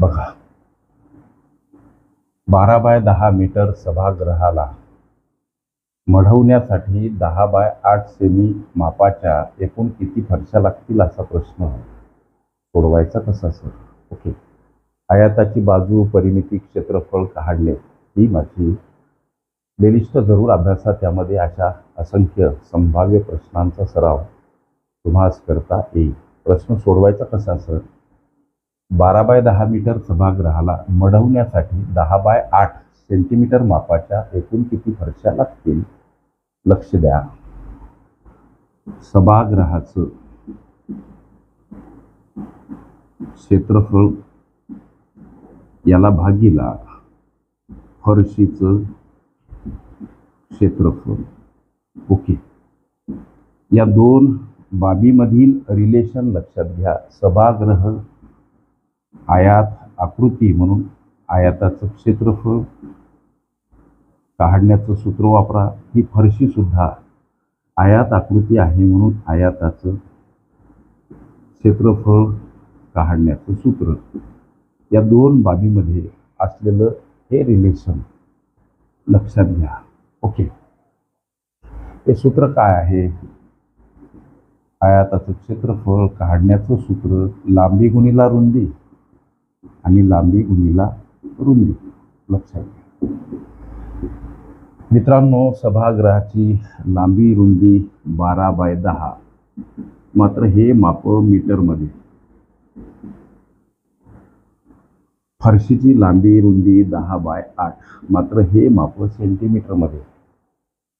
बघा. बारा बाय दहा मीटर सभागृहाला मढवण्यासाठी दहा बाय आठ सेमी मापाच्या एकूण किती फरशा लागतील असा प्रश्न सोडवायचा कसा सर? ओके. आयाताची बाजू परिमिती क्षेत्रफळ काढणे ही माझी प्लेलिस्ट जरूर अभ्यासा त्यामध्ये अशा असंख्य संभाव्य प्रश्नांचा सराव तुम्हास करता येईल. प्रश्न सोडवायचा कसा सर? बारा बाय दहा मीटर सभागृहाला मढवण्यासाठी दहा बाय आठ सेंटीमीटर मापाच्या एकूण किती फरशा लागतील? लक्ष द्या. सभागृहाचं क्षेत्रफळ याला भागीला फरशीचं क्षेत्रफळ. ओके. या दोन बाबीमधील रिलेशन लक्षात घ्या. सभागृह आयात आकृती म्हणून आयाताचं क्षेत्रफळ काढण्याचं सूत्र वापरा ही फरशीसुद्धा आयात आकृती आहे म्हणून आयाताचं क्षेत्रफळ काढण्याचं सूत्र. या दोन बाबीमध्ये असलेलं हे रिलेशन लक्षात घ्या. ओके हे सूत्र काय आहे? आयाताचं क्षेत्रफळ काढण्याचं सूत्र लांबी गुणीला रुंदी. आणि लांबी गुणीला रुंदी. लक्षात घ्या. मित्रांनो सभागृहाची लांबी रुंदी बारा बाय दहा. मात्र हे माप मीटरमध्ये. फरशीची लांबी रुंदी दहा बाय आठ. मात्र हे माप सेंटीमीटरमध्ये.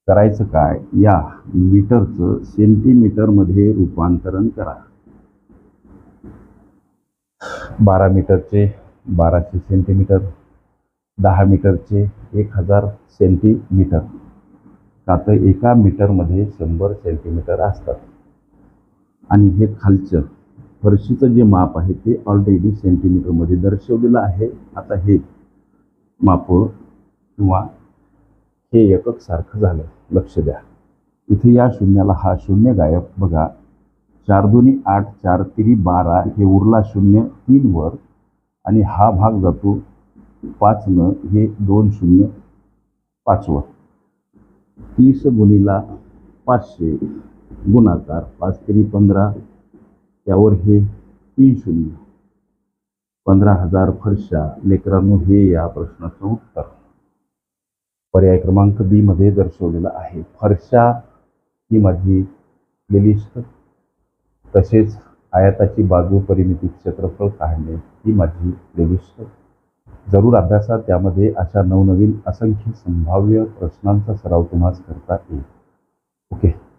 करायचं काय? या मीटरचं सेंटीमीटरमध्ये रूपांतरण करा. बारा मीटरचे बाराशे सेंटीमीटर दहा मीटरचे एक हजार सेंटीमीटर. का तर एका मीटरमध्ये शंभर सेंटीमीटर असतात. आणि हे खालचं फरशीचं जे माप आहे ते ऑलरेडी सेंटीमीटरमध्ये दर्शवलेलं आहे. आता हे माप किंवा हे एकक सारखं झालं. लक्ष द्या. इथे या शून्याला हा शून्य गायब बघा. चार दोन्ही आठ चार तिरी बारा हे उरला शून्य तीनवर आणि हा भाग जातो पाचनं हे दोन शून्य पाचवर तीस गुणीला पाचशे गुणाकार पाच तिरी पंधरा त्यावर हे तीन शून्य. पंधरा हजार फरशा. लेकरांनो हे या प्रश्नाचं उत्तर. पर्याय क्रमांक बी मध्ये दर्शवलेला आहे. फरशा ही माझी प्लेलिस्ट तसेच आयाताची बाजू परिमिती क्षेत्रफळ काढणे ही माझी प्लेलिस्ट जरूर अभ्यासात त्यामध्ये अशा नवनवीन असंख्य संभाव्य प्रश्नांचा सराव तुम्हाला करता येईल. ओके.